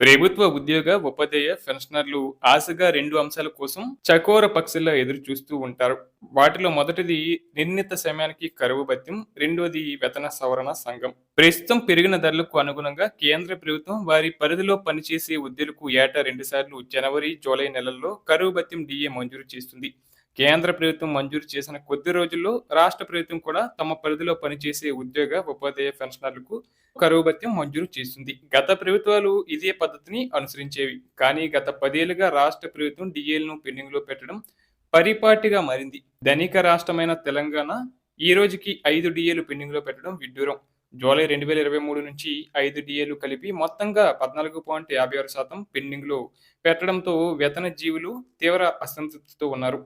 ప్రభుత్వ ఉద్యోగ ఉపాధ్యాయ పెన్షనర్లు ఆశగా రెండు అంశాల కోసం చకోర పక్షుల్లో ఎదురు చూస్తూ ఉంటారు. వాటిలో మొదటిది నిర్ణీత సమయానికి కరువు భత్యం రెండోది వేతన సవరణ సంఘం. ప్రస్తుతం పెరిగిన ధరలకు అనుగుణంగా కేంద్ర ప్రభుత్వం వారి పరిధిలో పనిచేసే ఉద్యోగులకు ఏటా రెండు సార్లు జనవరి జూలై నెలల్లో కరువు భత్యం డిఏ మంజూరు చేస్తుంది. కేంద్ర ప్రభుత్వం మంజూరు చేసిన కొద్ది రోజుల్లో రాష్ట్ర ప్రభుత్వం కూడా తమ పరిధిలో పనిచేసే ఉద్యోగ ఉపాధ్యాయ పెన్షనర్లకు కరువు భత్యం మంజూరు చేస్తుంది. గత ప్రభుత్వాలు ఇదే పద్ధతిని అనుసరించేవి. కానీ గత పదేళ్ళుగా రాష్ట్ర ప్రభుత్వం డిఏలను పెండింగ్లో పెట్టడం పరిపాటిగా మారింది. ధనిక రాష్ట్రమైన తెలంగాణ ఈ రోజుకి ఐదు డిఏలు పెండింగ్లో పెట్టడం విడ్డూరం. జూలై రెండు వేల ఇరవై మూడు నుంచి ఐదు డిఏలు కలిపి మొత్తంగా పద్నాలుగు పాయింట్ యాభై ఆరు శాతం పెండింగ్లో పెట్టడంతో వేతన జీవులు తీవ్ర అసంతృప్తితో ఉన్నారు.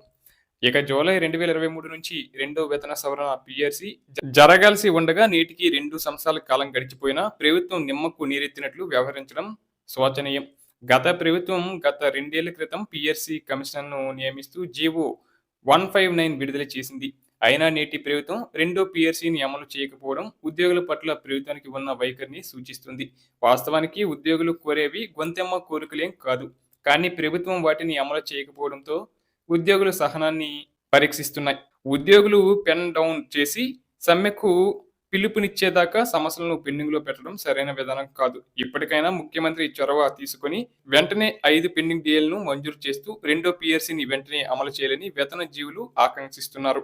ఇక జూలై రెండు వేల ఇరవై మూడు నుంచి రెండో వేతన సవరణ పిఆర్సి జరగాల్సి ఉండగా నేటికి రెండు సంవత్సరాల కాలం గడిచిపోయినా ప్రభుత్వం నిమ్మకు నీరెత్తినట్లు వ్యవహరించడం శోచనీయం. గత ప్రభుత్వం గత రెండేళ్ళ క్రితం పిఆర్సి కమిషనర్ను నియమిస్తూ జీవో వన్ ఫైవ్ నైన్ విడుదల చేసింది. అయినా నేటి ప్రభుత్వం రెండో పిఆర్సీని అమలు చేయకపోవడం ఉద్యోగుల పట్ల ప్రభుత్వానికి ఉన్న వైఖరిని సూచిస్తుంది. వాస్తవానికి ఉద్యోగులు కోరేవి గొంతెమ్మ కోరికలేం కాదు. కానీ ప్రభుత్వం వాటిని అమలు చేయకపోవడంతో ఉద్యోగుల సహనాన్ని పరీక్షిస్తున్నాయి. ఉద్యోగులు పెన్ డౌన్ చేసి సమ్మెకు పిలుపునిచ్చేదాకా సమస్యలను పెండింగ్లో పెట్టడం సరైన విధానం కాదు. ఇప్పటికైనా ముఖ్యమంత్రి చొరవ తీసుకొని వెంటనే ఐదు పెండింగ్ డిఎల్ను మంజూరు చేస్తూ రెండో పిఆర్సీని వెంటనే అమలు చేయాలని వేతన జీవులు ఆకాంక్షిస్తున్నారు.